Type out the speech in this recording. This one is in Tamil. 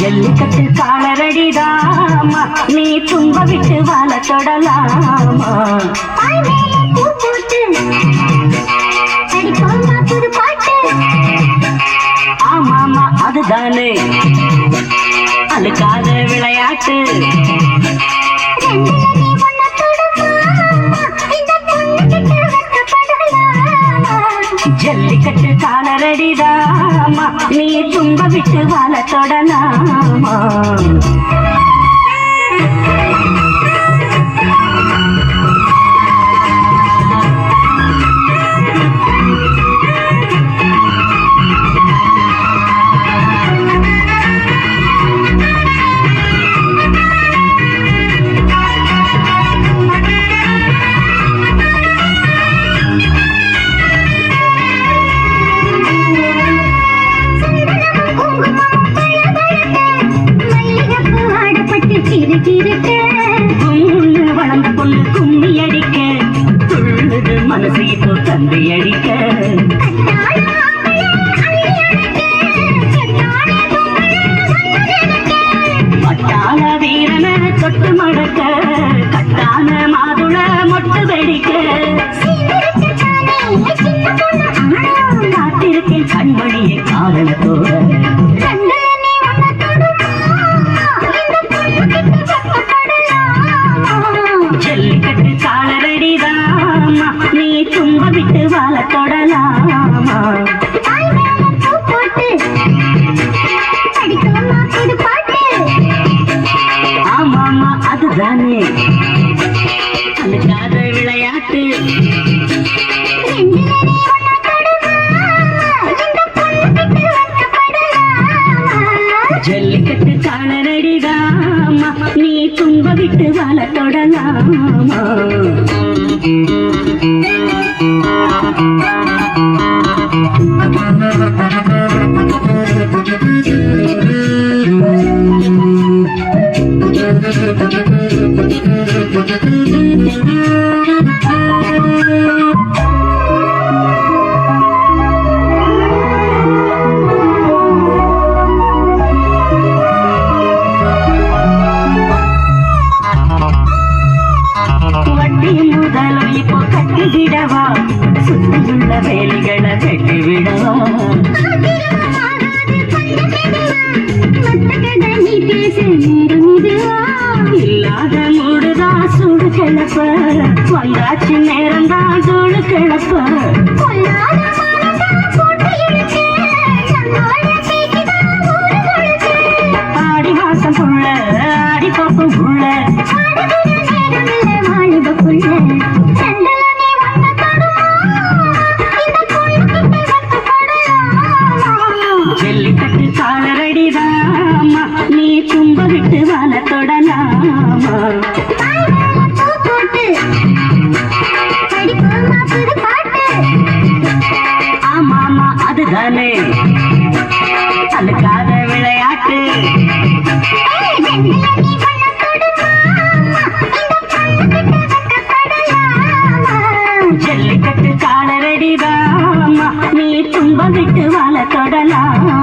ஜல்லிக்கட்டு காலரடிதாமா? நீ தும்ப விட்டு வாழ தொடலாமா? ஆமாமா அதுதானே. அழுக்காத விளையாட்டு. காலரடிதாமா நீ தும்ப விட்டு வாழ தொடலாமா கும்முன்னு வளர்ந்த பொண்ணு கும்மி அடிக்க துள்ளுது மனசு இப்போ தந்தை அடிக்க. பட்டாள வீரன தொட்டு மடக்க கட்டான மாதுள மொட்டு வெடிக்க. காத்திருக்கேன் கண்மணியை காரணத்தோட தொடலாமா ஆமாமா அதுதானே அழுக்காத விளையாட்டு ஜல்லிக்கட்டு காலரடிதாமா நீ தும்ப விட்டு வாழ தொடலாமா வட்டி முதலும் இப்போ கட்டிவிடவா சுத்தியுள்ள பேச நேரம் இதுவா? இல்லாத மூடுதா சுடு கிளப்ப வந்தாச்சு கிளப்ப பொல்லாத கால தொடலாமா ஆமாமா அதுதானே அழுக்காத விளையாட்டு ஜல்லிக்கட்டு காலரடிதாமா நீ தும்ப விட்டு வாழ தொடலாமா